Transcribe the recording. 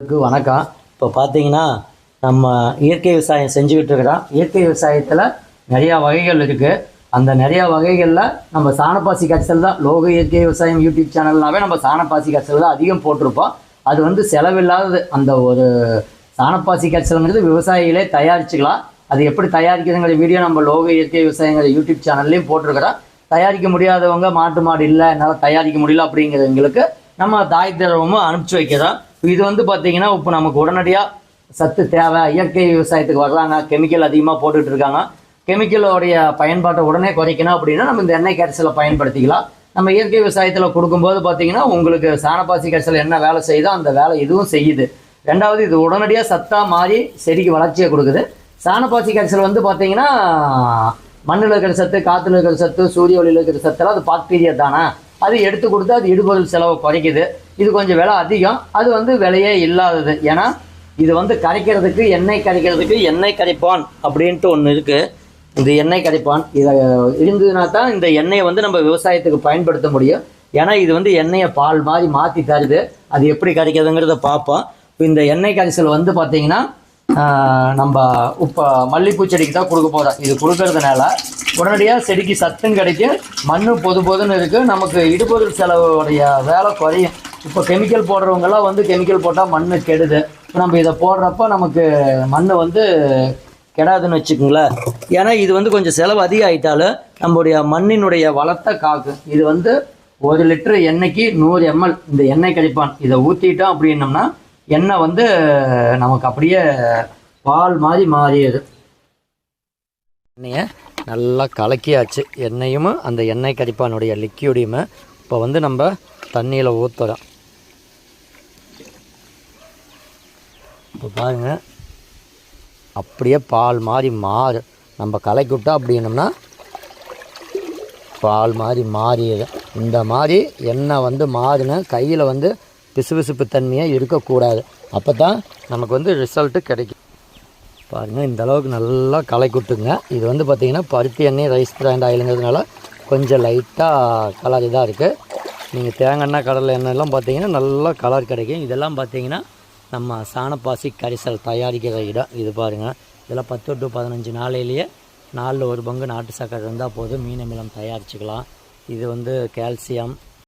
வணக்கம். இப்போ பார்த்தீங்கன்னா நம்ம இயற்கை விவசாயம் செஞ்சுக்கிட்டு இருக்கிறோம் இயற்கை விவசாயத்தில் நிறையா வகைகள் இருக்குது அந்த நிறையா வகைகளில் நம்ம சாணப்பாசி காய்ச்சல் தான். லோக இயற்கை விவசாயம் யூடியூப் சேனல்னாவே நம்ம சாணப்பாசி காய்ச்சல் தான் அதிகம் போட்டிருப்போம். அது வந்து செலவில்லாதது. அந்த ஒரு சாணப்பாசி காய்ச்சல்ங்கிறது விவசாயிகளே தயாரிச்சுக்கலாம். அது எப்படி தயாரிக்கிறதுங்கிற வீடியோ நம்ம லோக இயற்கை விவசாயங்கிற யூடியூப் சேனல்லையும் போட்டிருக்கிறோம். தயாரிக்க முடியாதவங்க மாட்டு மாடு இல்லை என்னால் தயாரிக்க முடியல அப்படிங்கிறவங்களுக்கு நம்ம தாய் திரவமும் அனுப்பிச்சி வைக்கிறோம். இது வந்து பார்த்தீங்கன்னா இப்போ நமக்கு உடனடியாக சத்து தேவை இயற்கை விவசாயத்துக்கு வர்றாங்க கெமிக்கல் அதிகமாக போட்டுட்டு இருக்காங்க. கெமிக்கலோடைய பயன்பாட்டை உடனே குறைக்கணும் அப்படின்னா நம்ம இந்த எண்ணெய் கரைசலை பயன்படுத்திக்கலாம். நம்ம இயற்கை விவசாயத்தில் கொடுக்கும்போது பார்த்தீங்கன்னா உங்களுக்கு சாணப்பாசி கரைசல் என்ன வேலை செய்யுதோ அந்த வேலை இதுவும் செய்யுது. ரெண்டாவது இது உடனடியாக சத்தாக மாறி செடிக்கு வளர்ச்சியை கொடுக்குது. சாணப்பாசி கரைசல் வந்து பார்த்தீங்கன்னா மண்ணில் இருக்கிற சத்து காற்றுல இருக்கிற சத்து சூரிய ஒளியில் இருக்கிற சத்தெல்லாம் அது பாக்டீரியா தானே? அது எடுத்து கொடுத்து அது இடுபொருள் செலவை குறைக்குது. இது கொஞ்சம் விலை அதிகம். அது வந்து விலையே இல்லாதது. ஏன்னா இது வந்து கரைக்கிறதுக்கு எண்ணெய் கரைக்கிறதுக்கு எண்ணெய் கரைப்பான் அப்படின்ட்டு ஒன்று இருக்குது இந்த எண்ணெய் கரைப்பான். இதை இருந்ததுனா தான் இந்த எண்ணெயை வந்து நம்ம விவசாயத்துக்கு பயன்படுத்த முடியும். ஏன்னா இது வந்து எண்ணெயை பால் மாதிரி மாற்றி தருது. அது எப்படி கரைக்கிறதுங்கிறத பார்ப்போம். இப்போ இந்த எண்ணெய் கரைசல் வந்து பார்த்தீங்கன்னா நம்ம இப்போ மல்லிப்பூ செடிக்கு தான் கொடுக்க போகிறோம் இது கொடுக்கறதுனால உடனடியாக செடிக்கு சத்தும் கிடைக்கும் மண் பொது பொதுன்னு இருக்குது நமக்கு இடுபொருள் செலவுடைய வேலை குறையும். இப்போ கெமிக்கல் போடுறவங்கெல்லாம் வந்து கெமிக்கல் போட்டால் மண் கெடுது. இப்போ நம்ம இதை போடுறப்ப நமக்கு மண் வந்து கெடாதுன்னு வச்சுக்கோங்களேன். ஏன்னா இது வந்து கொஞ்சம் செலவு அதிகம் ஆகிட்டாலும் நம்முடைய மண்ணினுடைய வளத்தை காக்கும். இது வந்து ஒரு லிட்டர் எண்ணெய்க்கு நூறு எம்எல் இந்த எண்ணெய் கழிப்பான் இதை ஊற்றிட்டோம் அப்படின்னம்னா எண்ணெய் வந்து நமக்கு அப்படியே பால் மாதிரி மாறியது. எண்ணெயை நல்லா கலக்கியாச்சு. எண்ணெயும்? அந்த எண்ணெய் கரிப்பானுடைய லிக்யூடையுமே இப்போ வந்து நம்ம தண்ணியில் ஊற்றுறோம் இப்போ பாருங்க. அப்படியே பால் மாதிரி மாறு. நம்ம கலக்கி விட்டா அப்படின்னம்னா பால் மாதிரி மாறியது இந்த மாதிரி எண்ணெய் வந்து மாறின கையில் வந்து பிசுபிசுப்பு தன்மையாக இருக்கக்கூடாது. அப்போ தான் நமக்கு வந்து ரிசல்ட்டு கிடைக்கும். பாருங்கள் இந்த அளவுக்கு நல்லா களை கொட்டுங்க. இது வந்து பார்த்திங்கன்னா பருத்தி எண்ணெய் ரைஸ் பிராண்ட் ஆயிலுங்கிறதுனால கொஞ்சம் லைட்டாக கலர் இதாக இருக்குது நீங்கள் தேங்காய் எண்ணெய் கடலை எண்ணெய்லாம் பார்த்தீங்கன்னா நல்லா கலர் கிடைக்கும். இதெல்லாம் பார்த்தீங்கன்னா நம்ம சாணப்பாசி கரிசல் தயாரிக்கிற இடம். இது பாருங்கள் இதெல்லாம் பத்து டு பதினஞ்சு நாளையிலேயே நாலில் ஒரு பங்கு நாட்டு சக்கரை இருந்தால் போதும். மீன் அமிலம் தயாரிச்சுக்கலாம். இது வந்து கால்சியம்